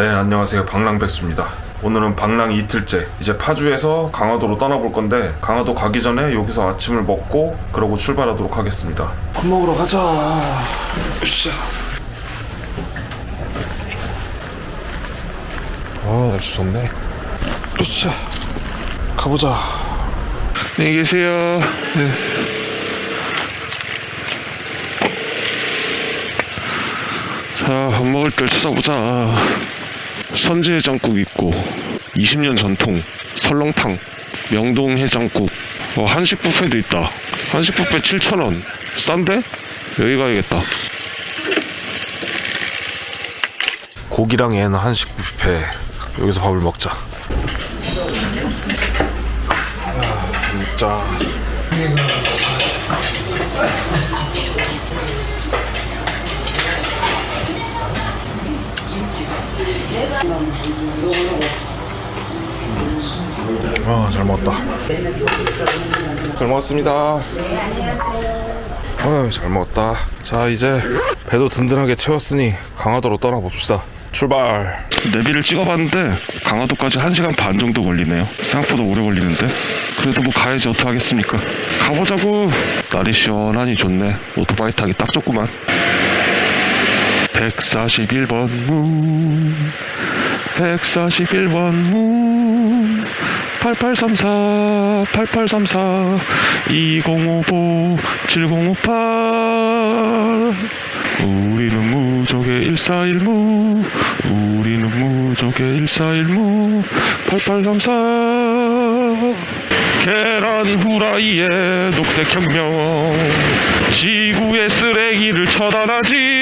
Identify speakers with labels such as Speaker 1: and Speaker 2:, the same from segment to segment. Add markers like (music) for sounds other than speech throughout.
Speaker 1: 네, 안녕하세요. 방랑백수입니다. 오늘은 방랑 이틀째. 이제 파주에서 강화도로 떠나볼 건데 강화도 가기 전에 여기서 아침을 먹고 그러고 출발하도록 하겠습니다. 밥 먹으러 가자. 으쌰. 아, 날씨 좋네. 으쌰. 가보자. 안녕히 계세요. 네. 자, 밥 먹을 때 찾아보자. 선지해장국 있고, 20년 전통, 설렁탕, 명동 해장국, 어, 한식 뷔페도 있다. 한식 뷔페 7,000원. 싼데? 여기 가야겠다. 고기랑 얘는 한식 뷔페. 여기서 밥을 먹자. 아, 진 아, 잘 먹었다. 잘 먹었습니다. 아유, 잘 먹었다. 자, 이제 배도 든든하게 채웠으니 강화도로 떠나봅시다. 출발. 내비를 찍어봤는데 강화도까지 1시간 반 정도 걸리네요. 생각보다 오래 걸리는데. 그래도 뭐 가야지 어떡하겠습니까. 가보자고. 날이 시원하니 좋네. 오토바이 타기 딱 좋구만. 141번 문 141번 문 8834 8834 2055 7058 우리는 무적의 1415 우리는 무적의 1415 8834 계란 후라이의 녹색 혁명 지구의 쓰레기를 처단하지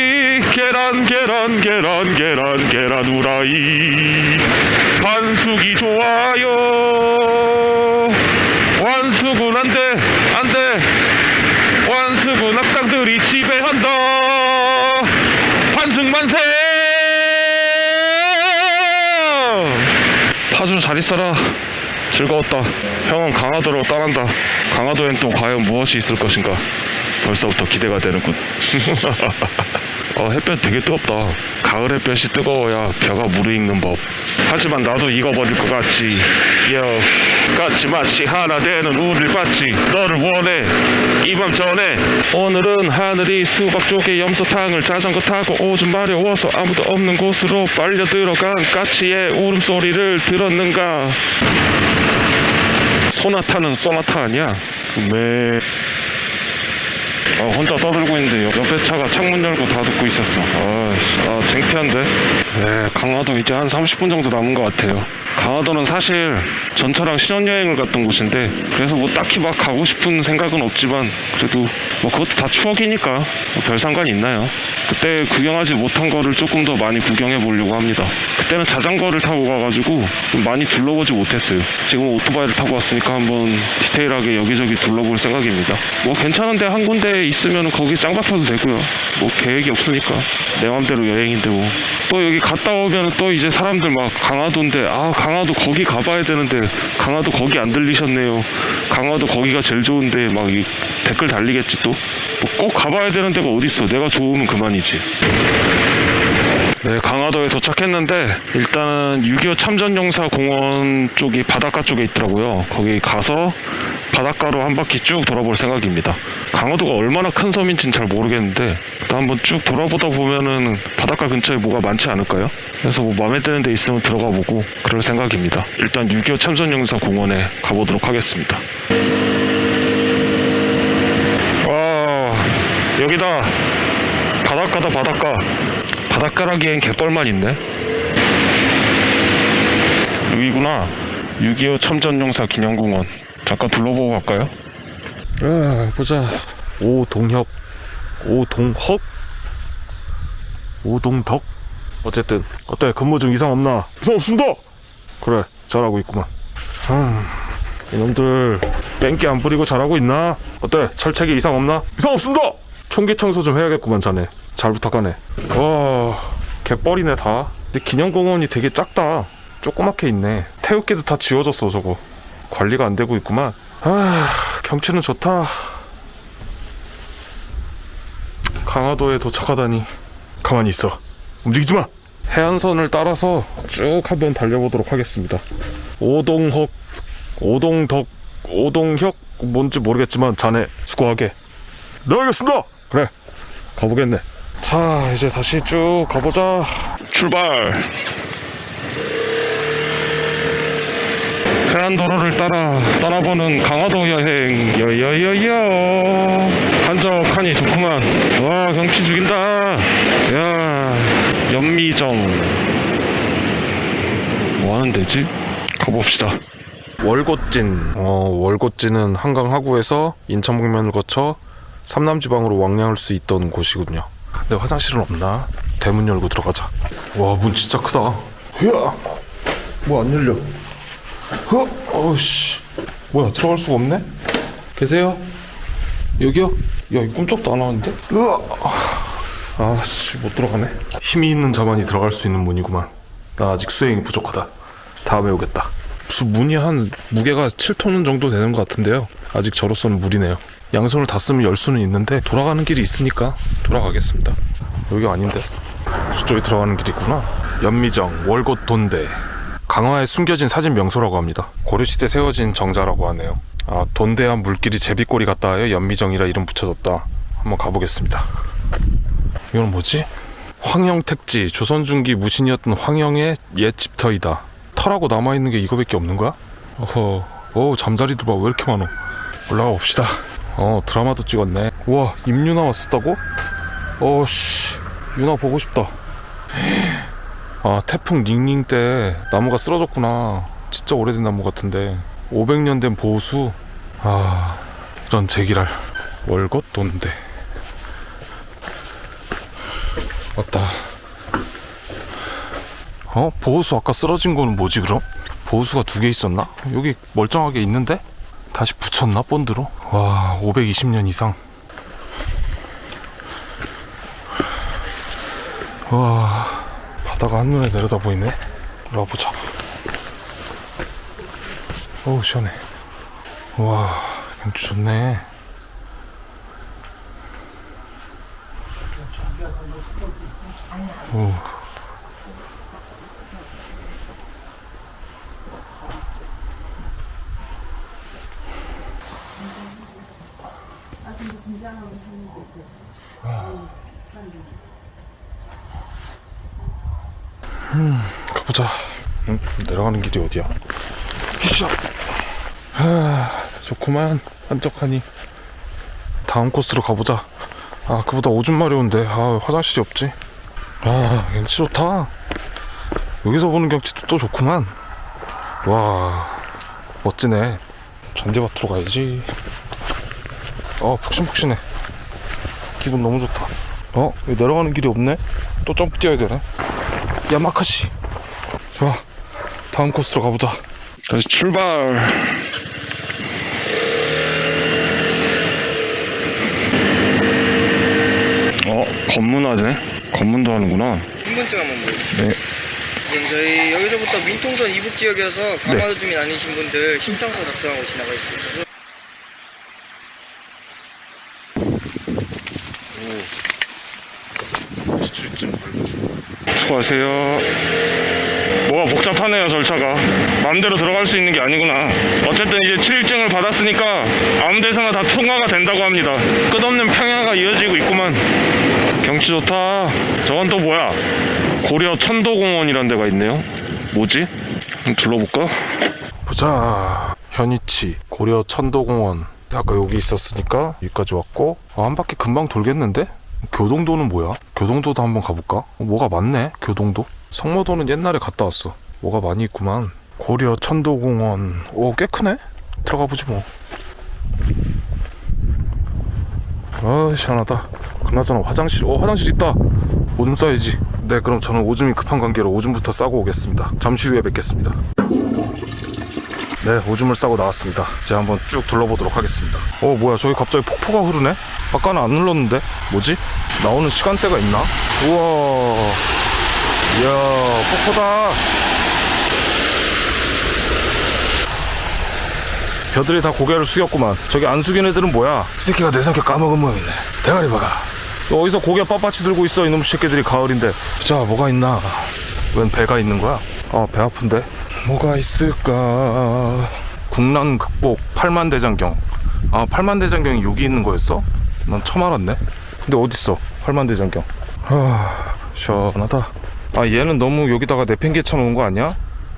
Speaker 1: 계란 계란 계란 계란 계란 후라이 반숙이 좋아요 완숙은 안돼 안돼 완숙은 악당들이 지배한다 반숙 만세 파주 잘 있어라 즐거웠다. 형은 강화도로 떠난다. 강화도엔 또 과연 무엇이 있을 것인가? 벌써부터 기대가 되는군. (laughs) 어, 햇볕 되게 뜨겁다. 가을 햇볕이 뜨거워야 벼가 무르익는 법. 하지만 나도 익어버릴 것 같지. 여, 같이 마치 하나 되는 우릴 봤지. 너를 원해. 이 밤 전에. 오늘은 하늘이 수박 쪽에 염소탕을 자전거 타고 오줌 마려워서 아무도 없는 곳으로 빨려 들어간 까치의 울음소리를 들었는가? 소나타는 소나타 아니야? 네. 어, 혼자 떠들고 있는데 옆- 옆에 차가 창문 열고 다 듣고 있었어. 아, 씨, 아 창피한데? 네, 강화도 이제 한 30분 정도 남은 것 같아요. 강화도는 사실 전처랑 신혼여행을 갔던 곳인데 그래서 뭐 딱히 막 가고 싶은 생각은 없지만 그래도 뭐 그것도 다 추억이니까 뭐 별 상관이 있나요? 그때 구경하지 못한 거를 조금 더 많이 구경해 보려고 합니다. 그때는 자전거를 타고 가가지고 좀 많이 둘러보지 못했어요. 지금 오토바이를 타고 왔으니까 한번 디테일하게 여기저기 둘러볼 생각입니다. 뭐 괜찮은데 한 군데 있으면 거기 짱 박혀도 되고요. 뭐 계획이 없으니까 내 맘대로 여행인데 뭐. 또 여기 갔다 오면 또 이제 사람들 막 강화도인데 아 강화도 거기 가봐야 되는데 강화도 거기 안 들리셨네요. 강화도 거기가 제일 좋은데 막 이 댓글 달리겠지 또. 뭐 꼭 가봐야 되는 데가 어딨어. 내가 좋으면 그만이지. 네, 강화도에 도착했는데 일단은 6.25 참전용사 공원 쪽이 바닷가 쪽에 있더라고요. 거기 가서 바닷가로 한 바퀴 쭉 돌아볼 생각입니다. 강화도가 얼마나 큰 섬인지는 잘 모르겠는데 한번 쭉 돌아보다 보면은 바닷가 근처에 뭐가 많지 않을까요? 그래서 뭐 마음에 드는 데 있으면 들어가 보고 그럴 생각입니다. 일단 6.25 참전용사 공원에 가보도록 하겠습니다. 와 여기다 바닷가다 바닷가 바닷가라기엔 갯벌만 있네. 여기구나. 6.25 참전용사 기념공원. 잠깐 둘러보고 갈까요? 아 보자. 오동협 오동헉? 오동덕? 어쨌든 어때? 근무 중 이상 없나? 이상 없습니다! 그래 잘하고 있구만. 음, 이놈들 뺑기 안 부리고 잘하고 있나? 어때? 철책에 이상 없나? 이상 없습니다! 총기 청소 좀 해야겠구만 자네 잘 부탁하네. 와 개뻘이네 다. 근데 기념공원이 되게 작다. 조그맣게 있네. 태극기도 다 지워졌어 저거. 관리가 안 되고 있구만. 아 경치는 좋다. 강화도에 도착하다니. 가만히 있어. 움직이지 마!
Speaker 2: 해안선을 따라서 쭉 한번 달려보도록 하겠습니다. 오동헉, 오동덕, 오동혁 뭔지 모르겠지만 자네 수고하게. 네 알겠습니다. 그래 가보겠네. 자 이제 다시 쭉 가보자. 출발. 해안도로를 따라 떠나보는 강화도 여행. 여여여여. 한적하니 좋구만. 와 경치 죽인다. 야 연미정. 뭐하는 데지? 가봅시다. 월곶진. 어, 월곶진은 한강 하구에서 인천 북면을 거쳐 삼남지방으로 왕래할 수 있던 곳이군요 근데 화장실은 없나? 대문 열고 들어가자 와 문 진짜 크다 이야 뭐 안 열려 허, 어씨, 뭐야 들어갈 수가 없네? 계세요? 여기요? 야, 이 꿈쩍도 안 하는데? 으아, 아, 씨, 못 들어가네. 힘이 있는 자만이 들어갈 수 있는 문이구만. 난 아직 수행이 부족하다. 다음에 오겠다. 무슨 문이 한 무게가 7톤 정도 되는 것 같은데요. 아직 저로서는 무리네요. 양손을 다 쓰면 열 수는 있는데 돌아가는 길이 있으니까 돌아가겠습니다. 여기 아닌데? 저쪽에 들어가는 길이 있구나. 연미정 월곶 돈대 강화에 숨겨진 사진 명소라고 합니다. 고려시대 세워진 정자라고 하네요. 아, 돈대한 물길이 제비꼬리 같다 하여 연미정이라 이름 붙여졌다. 한번 가보겠습니다. 이건 뭐지? 황영택지 조선 중기 무신이었던 황영의 옛 집터이다. 터라고 남아 있는 게 이거밖에 없는 거야? 어허, 오 잠자리들 봐 왜 이렇게 많어? 올라가 봅시다. 어 드라마도 찍었네. 우와 임유나 왔었다고? 어씨 유나 보고 싶다. 아 태풍 닝닝 때 나무가 쓰러졌구나. 진짜 오래된 나무 같은데. 500년 된 보수? 아 이런 제기랄. 월곶 돈대 왔다. 어 보호수 아까 쓰러진 거는 뭐지 그럼? 보호수가 두 개 있었나? 여기 멀쩡하게 있는데? 다시 붙였나 본드로 와 520년 이상 와 바다가 한눈에 내려다 보이네. 올라와 보자. 어우 시원해. 와 경치 좋네. 오. 가보자. 응? 내려가는 길이 어디야? 시작. 하, 좋구만. 한적하니. 다음 코스로 가보자. 아, 그보다 오줌 마려운데. 아, 화장실이 없지. 아, 경치 좋다. 여기서 보는 경치도 또 좋구만. 와, 멋지네. 잔디밭으로 가야지. 어, 푹신푹신해. 기분 너무 좋다. 어? 내려가는 길이 없네? 또 점프 뛰어야 되네. 야마카시 좋아 다음 코스로 가보자 다시 출발 어 검문하네 검문도 하는구나.
Speaker 3: 신분증 한번 보여주세요.
Speaker 2: 네.
Speaker 3: 지금 저희 여기서부터 민통선 이북 지역이어서 강화도 주민 아니신 분들 신청서 작성하고 지나갈 수 있어서.
Speaker 2: 수고하세요. 뭐가 복잡하네요 절차가. 마음대로 들어갈 수 있는 게 아니구나. 어쨌든 이제 7일증을 받았으니까 아무 데서나 다 통과가 된다고 합니다. 끝없는 평야가 이어지고 있구만 경치 좋다 저건 또 뭐야 고려 천도공원이란 데가 있네요 뭐지? 한번 둘러볼까? 보자 현이치 고려 천도공원 아까 여기 있었으니까 여기까지 왔고 아, 한 바퀴 금방 돌겠는데? 교동도는 뭐야? 교동도도 한번 가볼까? 어, 뭐가 많네 교동도 성모도는 옛날에 갔다 왔어 뭐가 많이 있구만 고려 천도공원 오 꽤 크네 들어가 보지 뭐 아, 시원하다. 그나저나 화장실, 어, 화장실 있다. 오줌 싸야지. 네, 그럼 저는 오줌이 급한 관계로 오줌부터 싸고 오겠습니다. 잠시 후에 뵙겠습니다. 네, 오줌을 싸고 나왔습니다. 이제 한번 쭉 둘러보도록 하겠습니다. 어, 뭐야, 저기 갑자기 폭포가 흐르네? 아까는 안 흘렀는데? 뭐지? 나오는 시간대가 있나? 우와. 이야, 폭포다. 벼들이 다 고개를 숙였구만. 저기 안 숙인 애들은 뭐야? 이 새끼가 내 성격 까먹은 모양이네. 대가리 박아. 너 어디서 고개 빳빳이 들고 있어 이놈 새끼들이 가을인데. 자 뭐가 있나? 웬 배가 있는 거야? 아, 배 아픈데. 뭐가 있을까? 국난 극복 8만 대장경. 아, 8만 대장경이 여기 있는 거였어? 난 처음 알았네. 근데 어딨어? 8만 대장경. 아, 시원하다. 아, 얘는 너무 여기다가 내팽개쳐 놓은 거 아니야?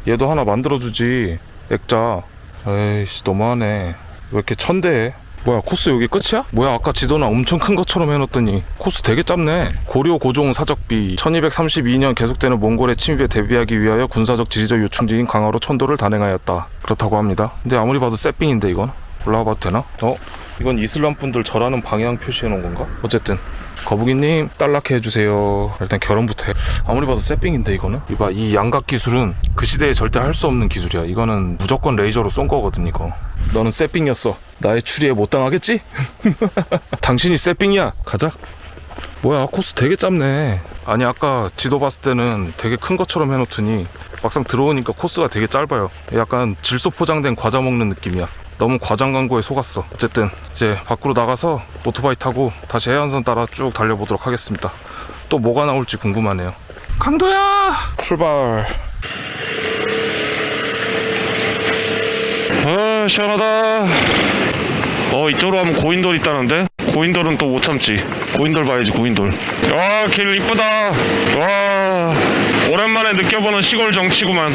Speaker 2: 얘도 하나 만들어주지. 액자. 에이씨, 너무하네. 왜 이렇게 천대해? 뭐야 코스 여기 끝이야? 뭐야 아까 지도는 엄청 큰 것처럼 해놨더니 코스 되게 짧네. 고려 고종 사적비. 1232년 계속되는 몽골의 침입에 대비하기 위하여 군사적 지리적 요충지인 강화로 천도를 단행하였다. 그렇다고 합니다. 근데 아무리 봐도 세핑인데 이건? 올라와 봐도 되나? 어? 이건 이슬람 분들 절하는 방향 표시해 놓은 건가? 어쨌든. 거북이님 딸락해 해주세요. 일단 결혼부터 해. 아무리 봐도 세핑인데 이거는? 이봐 이 양각 기술은 그 시대에 절대 할 수 없는 기술이야. 이거는 무조건 레이저로 쏜 거거든 이거. 너는 세핑이었어 나의 추리에 못 당하겠지? (laughs) 당신이 세핑이야. 가자. 뭐야 코스 되게 짧네. 아니 아까 지도 봤을 때는 되게 큰 것처럼 해놓더니 막상 들어오니까 코스가 되게 짧아요. 약간 질소 포장된 과자 먹는 느낌이야. 너무 과장 광고에 속았어. 어쨌든 이제 밖으로 나가서 오토바이 타고 다시 해안선 따라 쭉 달려보도록 하겠습니다. 또 뭐가 나올지 궁금하네요. 강도야! 출발.
Speaker 1: 아 시원하다 어 이쪽으로 가면 고인돌 있다는데? 고인돌은 또 못 참지. 고인돌 봐야지 고인돌. 와길 이쁘다. 와 오랜만에 느껴보는 시골 정치구만.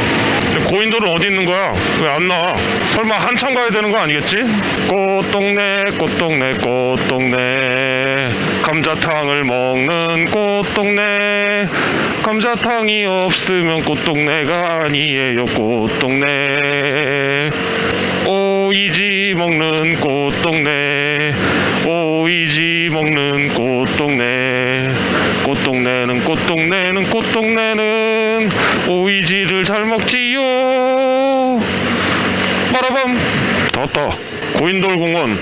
Speaker 1: 고인돌은 어디 있는 거야? 왜 안 나와? 설마 한참 가야 되는 거 아니겠지? 꽃동네 꽃동네 꽃동네. 감자탕을 먹는 꽃동네. 감자탕이 없으면 꽃동네가 아니에요 꽃동네. 오이지 먹는 꽃 동네 오이지 먹는 꽃동네. 꽃동네는 꽃동네는 꽃동네는 오이지를 잘 먹지요. 빠라밤. 다 왔다 고인돌 공원.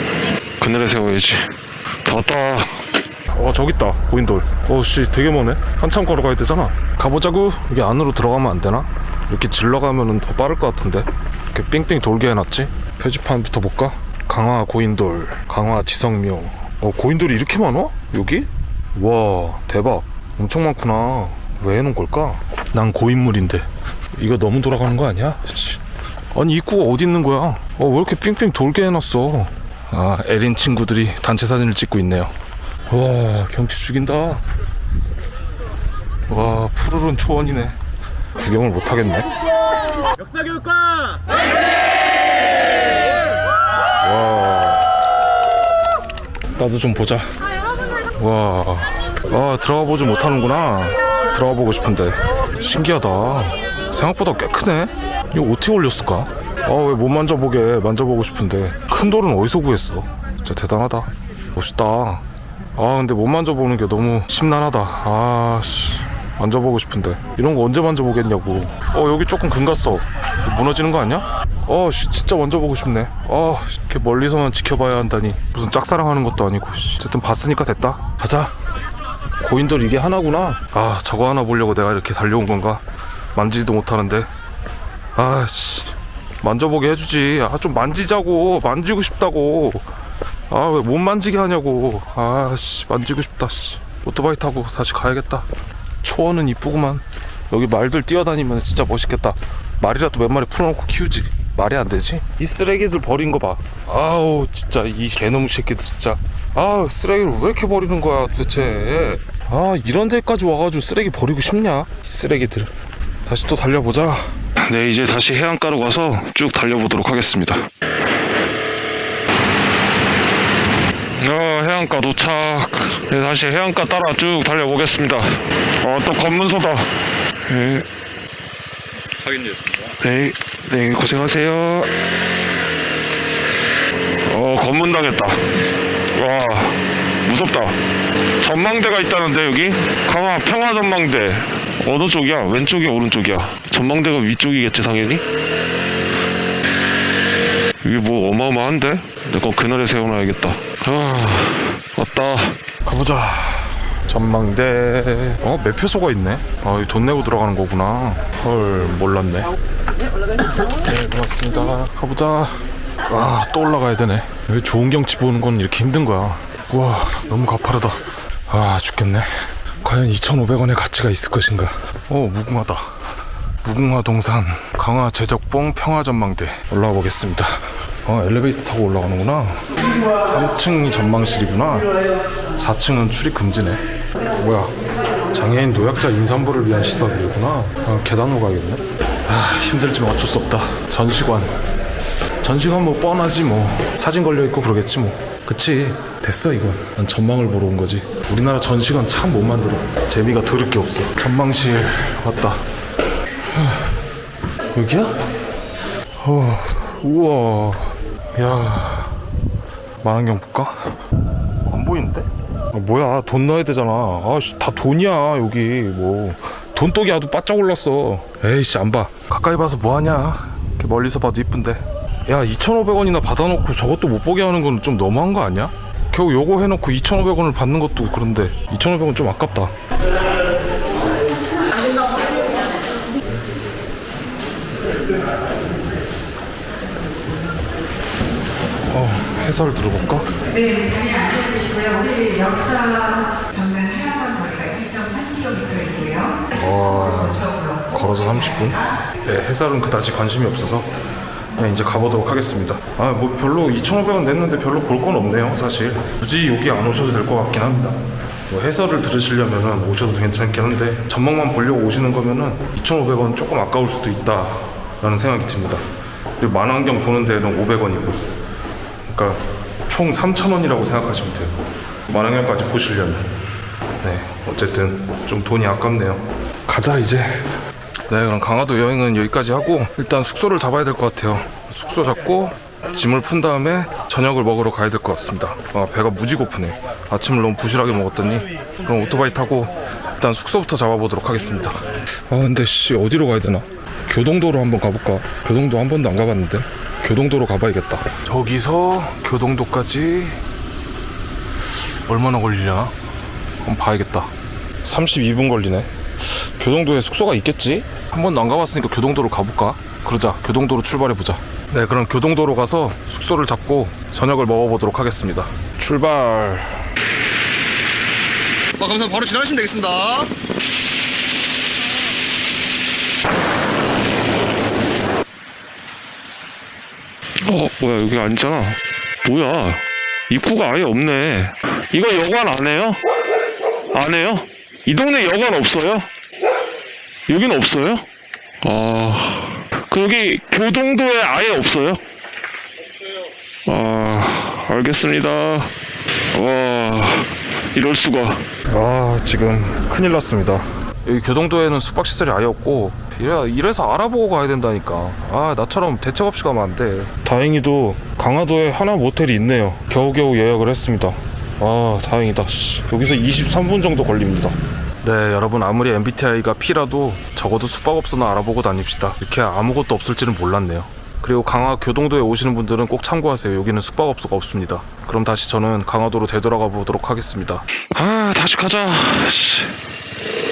Speaker 1: 그늘에 세워야지. 다 왔다
Speaker 2: 어 저기 있다. 고인돌. 어씨 되게 머네. 한참 걸어가야 되잖아. 가보자구. 여기 안으로 들어가면 안 되나? 이렇게 질러가면은 더 빠를 것 같은데. 이렇게 삥삥 돌게 해놨지? 표지판부터 볼까? 강화 고인돌 강화 지성묘 어 고인돌이 이렇게 많어? 여기? 와 대박 엄청 많구나 왜 해놓은 걸까? 난 고인물인데 이거 너무 돌아가는 거 아니야? 씨. 아니 입구가 어디 있는 거야? 어 왜 이렇게 삥삥 돌게 해놨어 아 에린 친구들이 단체 사진을 찍고 있네요 와 경치 죽인다 와 푸르른 초원이네 구경을 못 하겠네
Speaker 4: 역사교육과
Speaker 2: 와. 나도 좀 보자. 와. 아, 들어가 보지 못하는구나. 들어가 보고 싶은데. 신기하다. 생각보다 꽤 크네. 이거 어떻게 올렸을까? 아 왜 못 만져보게 만져보고 싶은데. 큰 돌은 어디서 구했어? 진짜 대단하다. 멋있다. 아 근데 못 만져보는 게 너무 심란하다. 아 씨. 만져보고 싶은데. 이런 거 언제 만져보겠냐고. 어 여기 조금 금 갔어. 무너지는 거 아니야? 어 씨, 진짜 만져보고 싶네. 아 이렇게 멀리서만 지켜봐야 한다니. 무슨 짝사랑하는 것도 아니고 씨. 어쨌든 봤으니까 됐다. 가자. 고인돌 이게 하나구나. 아 저거 하나 보려고 내가 이렇게 달려온 건가? 만지지도 못하는데. 아씨. 만져보게 해주지. 아 좀 만지자고. 만지고 싶다고. 아 왜 못 만지게 하냐고. 아씨. 만지고 싶다 씨. 오토바이 타고 다시 가야겠다. 초원은 이쁘구만. 여기 말들 뛰어다니면 진짜 멋있겠다. 말이라도 몇 마리 풀어놓고 키우지 말이 안 되지? 이 쓰레기들 버린 거 봐. 아우 진짜 이 개놈 새끼들 진짜. 아 쓰레기를 왜 이렇게 버리는 거야 도대체? 아 이런 데까지 와가지고 쓰레기 버리고 싶냐? 이 쓰레기들. 다시 또 달려보자.
Speaker 1: 네 이제 다시 해안가로 가서 쭉 달려보도록 하겠습니다. 어 해안가 도착. 네, 다시 해안가 따라 쭉 달려보겠습니다. 어 또 검문소다. 네.
Speaker 4: 확인되었습니다.
Speaker 1: 네, 네 고생하세요. 어 검문 당했다. 와 무섭다. 전망대가 있다는데 여기? 강화 평화 전망대. 어느 쪽이야? 왼쪽이야 오른쪽이야? 전망대가 위쪽이겠지 당연히? 이게 뭐 어마어마한데? 내거 그늘에 세워놔야겠다. 아 왔다.
Speaker 2: 가보자 전망대. 어 매표소가 있네. 아, 돈 내고 들어가는 거구나. 헐 몰랐네. 네 고맙습니다. 가보자. 와 또 올라가야 되네. 왜 좋은 경치 보는 건 이렇게 힘든 거야? 와 너무 가파르다. 아 죽겠네. 과연 2,500원의 가치가 있을 것인가? 어 무궁하다. 무궁화 동산 강화 제적봉 평화 전망대. 올라가 보겠습니다. 어 엘리베이터 타고 올라가는구나. 3층이 전망실이구나. 4층은 출입 금지네. 뭐야? 장애인 노약자 임산부를 위한 시설이구나. 아, 계단으로 가야겠네. 아 힘들지만 어쩔 수 없다. 전시관. 전시관 뭐 뻔하지 뭐. 사진 걸려 있고 그러겠지 뭐. 그치. 됐어 이건. 난 전망을 보러 온 거지. 우리나라 전시관 참 못 만들어. 재미가 들을 게 없어. 전망실 왔다. 하, 여기야? 어, 우와. 야. 만원경 볼까? 아, 뭐야 돈 넣어야 되잖아. 아씨 다 돈이야 여기. 뭐 돈독이 아주 바짝 올랐어. 에이씨 안봐. 가까이 봐서 뭐하냐. 이렇게 멀리서 봐도 이쁜데. 야 2,500원이나 받아놓고 저것도 못 보게 하는 건 좀 너무한 거 아니야? 겨우 요거 해놓고 2,500원을 받는 것도 그런데 2,500원 좀 아깝다 해설 들어볼까?
Speaker 5: 네, 자리에 앉아주시고요. 우리 역사 전면 해안강 거리가 2.3km이고요. 거쳐으로
Speaker 2: 걸어서 30분? 네, 해설은 그다지 관심이 없어서 그냥 이제 가보도록 하겠습니다. 아, 뭐 별로 2,500원 냈는데 별로 볼 건 없네요, 사실. 굳이 여기 안 오셔도 될 것 같긴 합니다. 뭐 해설을 들으시려면은 오셔도 괜찮긴 한데 전망만 보려고 오시는 거면은 2,500원 조금 아까울 수도 있다라는 생각이 듭니다. 그리고 만환경 보는 데는 500원이고, 그러니까 총 3,000원이라고 생각하시면 돼요. 만환경까지 보시려면. 네, 어쨌든 좀 돈이 아깝네요. 가자 이제. 네, 그럼 강화도 여행은 여기까지 하고 일단 숙소를 잡아야 될 것 같아요. 숙소 잡고 짐을 푼 다음에 저녁을 먹으러 가야 될 것 같습니다. 아, 배가 무지 고프네. 아침을 너무 부실하게 먹었더니 그럼 오토바이 타고 일단 숙소부터 잡아보도록 하겠습니다. 아, 근데 씨 어디로 가야 되나? 교동도로 한번 가볼까? 교동도 한 번도 안 가봤는데 교동도로 가봐야겠다. 저기서 교동도까지 얼마나 걸리려나? 한번 봐야겠다. 32분 걸리네. 교동도에 숙소가 있겠지? 한 번도 안 가봤으니까 교동도로 가볼까? 그러자 교동도로 출발해보자 네 그럼 교동도로 가서 숙소를 잡고 저녁을 먹어보도록 하겠습니다 출발
Speaker 3: 아, 감사합니다. 바로 지나가시면 되겠습니다.
Speaker 1: 어 뭐야 여기 아니잖아 뭐야 입구가 아예 없네 이거 여관 안 해요? 안 해요? 이 동네 여관 없어요? 여기는 없어요? 아 그 여기 교동도에 아예 없어요? 아 알겠습니다 와 이럴 수가
Speaker 2: 아 지금 큰일 났습니다 여기 교동도에는 숙박시설이 아예 없고 이래, 이래서 알아보고 가야 된다니까. 아 나처럼 대책 없이 가면 안돼. 다행히도 강화도에 하나 모텔이 있네요. 겨우겨우 예약을 했습니다. 아 다행이다. 씨. 여기서 23분 정도 걸립니다. 네 여러분 아무리 MBTI가 P라도 적어도 숙박업소나 알아보고 다닙시다. 이렇게 아무것도 없을지는 몰랐네요. 그리고 강화 교동도에 오시는 분들은 꼭 참고하세요. 여기는 숙박업소가 없습니다. 그럼 다시 저는 강화도로 되돌아가 보도록 하겠습니다.
Speaker 1: 아 다시 가자. 씨.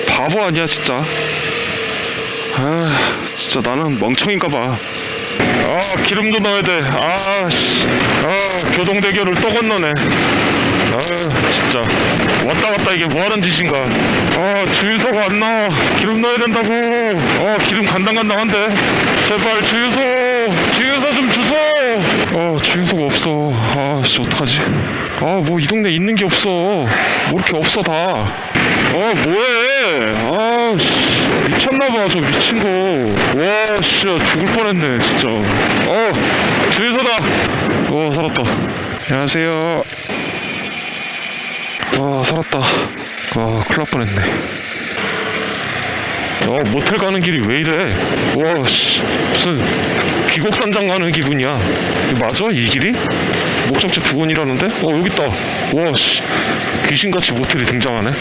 Speaker 1: 바보 아니야 진짜 아 진짜 나는 멍청인가 봐 아 기름도 넣어야 돼 아씨. 아 교동대교를 또 건너네. 아 진짜. 왔다 갔다 이게 뭐하는 짓인가. 아 주유소가 안 나와. 기름 넣어야 된다고. 아 기름 간당간당한데. 제발 주유소. 주유소 좀 주소. 어 주유소가 없어. 아씨 어떡하지? 아 뭐 이 동네 있는 게 없어. 뭐 이렇게 없어 다. 어 뭐해? 아 씨, 미쳤나봐 저 미친 거와 진짜 죽을 뻔했네 진짜. 어 주유소다. 어 살았다. 안녕하세요. 와 살았다. 와 큰일 날 뻔했네. 어 모텔 가는 길이 왜 이래? 와 씨. 무슨 귀곡산장 가는 기분이야. 맞아 이 길이? 목적지 부근이라는데? 어 여기 있다. 와씨. 귀신같이 모텔이 등장하네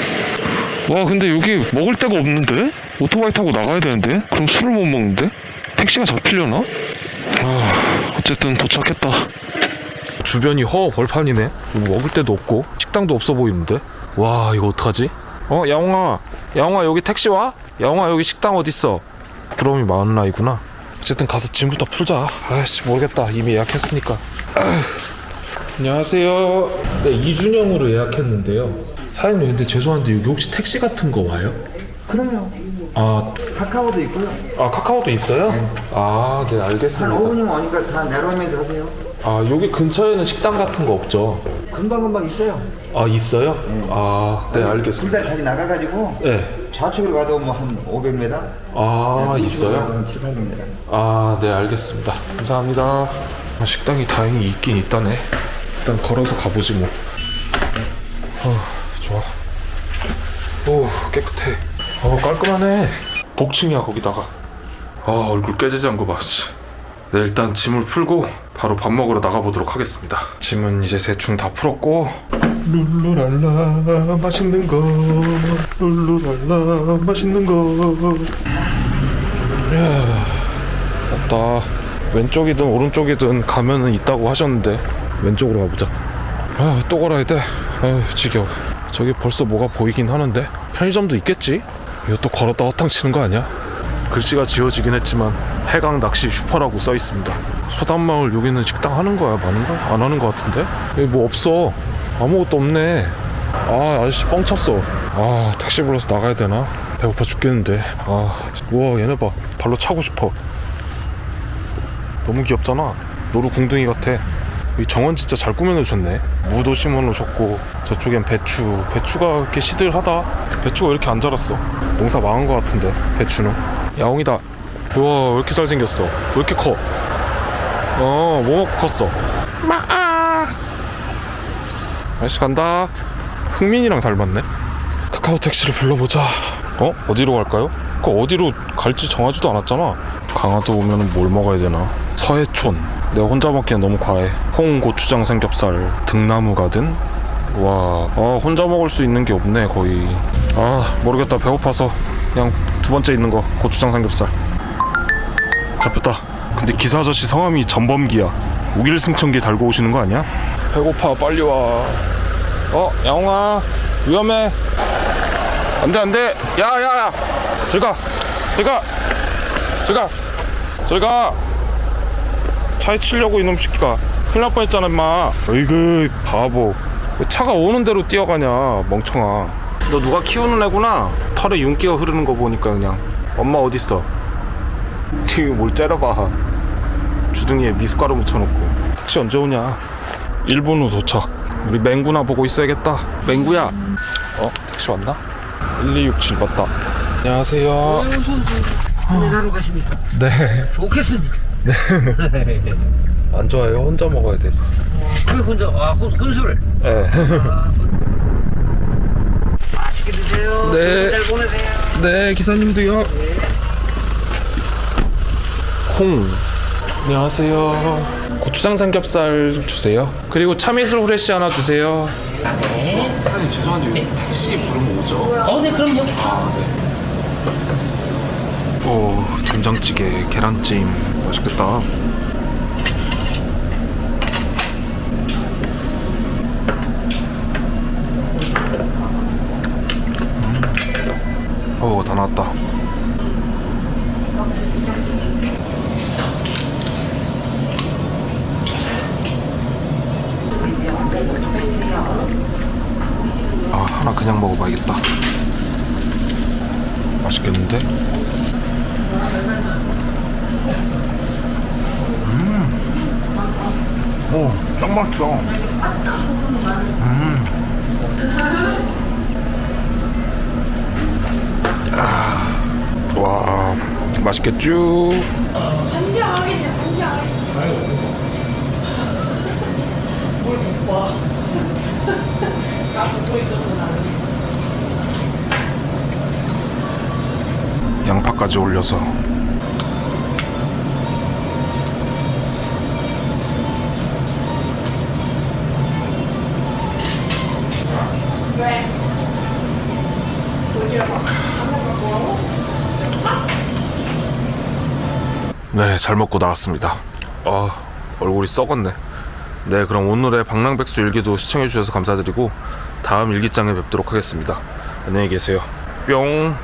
Speaker 1: 와 근데 여기 먹을 데가 없는데? 오토바이 타고 나가야 되는데? 그럼 술을 못 먹는데? 택시가 잡히려나? 아 어쨌든 도착했다
Speaker 2: 주변이 허 벌판이네. 뭐 먹을 데도 없고 식당도 없어 보이는데. 와 이거 어떡하지? 어 야옹아, 야옹아 여기 택시 와? 야옹아 여기 식당 어디 있어? 부러움이 많은 아이구나. 어쨌든 가서 짐부터 풀자. 아씨 모르겠다. 이미 예약했으니까. 안녕하세요. 네 이준영으로 예약했는데요. 사장님 근데 죄송한데 여기 혹시 택시 같은 거 와요?
Speaker 5: 그럼요.
Speaker 2: 아,
Speaker 4: 카카오도 있고요.
Speaker 2: 아 카카오도 있어요? 아, 네
Speaker 4: 한
Speaker 2: 알겠습니다.
Speaker 4: 5분이면 오니까 다 내려오면서 하세요.
Speaker 2: 아, 여기 근처에는 식당 같은 거 없죠?
Speaker 4: 금방금방 있어요.
Speaker 2: 아, 있어요? 아, 네 알겠습니다.
Speaker 4: 둘다 다시 나가가지고
Speaker 2: 네.
Speaker 4: 좌측으로 가도 뭐 한 500m.
Speaker 2: 아, 있어요?
Speaker 4: 한 7, 800m.
Speaker 2: 아, 네, 알겠습니다. 감사합니다. 아, 식당이 다행히 있긴 있다네. 일단 걸어서 가보지 뭐. 어, 좋아. 오, 깨끗해. 어, 깔끔하네. 복층이야, 거기다가. 아, 얼굴 깨지지 않고 봐, 씨. 네, 일단 짐을 풀고 바로 밥 먹으러 나가보도록 하겠습니다. 짐은 이제 대충 다 풀었고. 룰루랄라, 맛있는 거. 룰루랄라, 맛있는 거. 맞다. 왼쪽이든 오른쪽이든 가면은 있다고 하셨는데 왼쪽으로 가보자. 아, 또 걸어야 돼. 아, 지겨워. 저기 벌써 뭐가 보이긴 하는데 편의점도 있겠지? 또 걸었다 허탕 치는 거 아니야? 글씨가 지워지긴 했지만 해강 낚시 슈퍼라고 써 있습니다. 소담마을 여기는 식당 하는 거야, 마는 거야? 안 하는 거 같은데? 여기 뭐 없어. 아무것도 없네. 아, 아저씨 뻥쳤어. 아, 택시 불러서 나가야 되나? 배고파 죽겠는데. 아, 우와, 얘네 봐. 발로 차고 싶어. 너무 귀엽잖아. 노루 궁둥이 같아. 이 정원 진짜 잘 꾸며놓으셨네. 무도 심어놓으셨고 저쪽엔 배추. 배추가 이렇게 시들하다. 배추가 왜 이렇게 안 자랐어? 농사 망한 것 같은데 배추는. 야옹이다. 우와 왜 이렇게 잘생겼어? 왜 이렇게 커? 어, 뭐 컸어? 마아. 아저씨 간다. 흥민이랑 닮았네. 카카오 택시를 불러보자. 어? 어디로 갈까요? 그 어디로 갈지 정하지도 않았잖아. 강화도 오면은 뭘 먹어야 되나? 서해촌. 내가 혼자 먹기엔 너무 과해. 홍 고추장 삼겹살, 등나무 가든. 와, 아, 혼자 먹을 수 있는 게 없네 거의. 아 모르겠다 배고파서 그냥 두 번째 있는 거 고추장 삼겹살. 잡혔다. 근데 기사 아저씨 성함이 전범기야. 우길승천기 달고 오시는 거 아니야? 배고파 빨리 와. 어 양홍아 위험해. 안 돼 안 돼 야 야 야 저리 가 저리 가 저리 가 저리 가 차에 치려고 이놈 새끼가. 큰일 날 뻔했잖아 임마. 어이구 바보. 왜 차가 오는 대로 뛰어가냐 멍청아. 너 누가 키우는 애구나? 털에 윤기가 흐르는 거 보니까 그냥. 엄마 어딨어? 지금 뭘 째려봐. 주둥이에 미숫가루 묻혀놓고. 택시 언제 오냐? 1분 후 도착. 우리 맹구나 보고 있어야겠다. 맹구야. 어 택시 왔나? 1267 맞다. 안녕하세요.
Speaker 6: 하러 가십니까?
Speaker 2: 네.
Speaker 6: 좋겠습니다.
Speaker 2: 안 좋아요. 혼자 먹어야 돼서.
Speaker 6: 그 혼자 아 혼, 혼술
Speaker 2: 네.
Speaker 6: 맛있게 드세요.
Speaker 2: 네.
Speaker 6: 잘 보내세요.
Speaker 2: 네, 기사님도요. 콩. 안녕하세요. 고추장 삼겹살 주세요. 그리고 참이슬 후레쉬 하나 주세요. 네. 사장님 죄송한데 여기 택시 부르면 오죠?
Speaker 6: 어, 네 그럼요.
Speaker 2: 오, 된장찌개, 계란찜 맛있겠다. 음. 오, 다 나왔다. 아, 하나 그냥 먹어봐야겠다. 맛있겠는데? 오, 짱 맛있어. 음. 아, 와, 맛있겠죠? 양파까지 올려서 잘 먹고 나왔습니다. 아, 얼굴이 썩었네. 네, 그럼 오늘의 방랑백수 일기도 시청해주셔서 감사드리고, 다음 일기장에 뵙도록 하겠습니다. 안녕히 계세요. 뿅.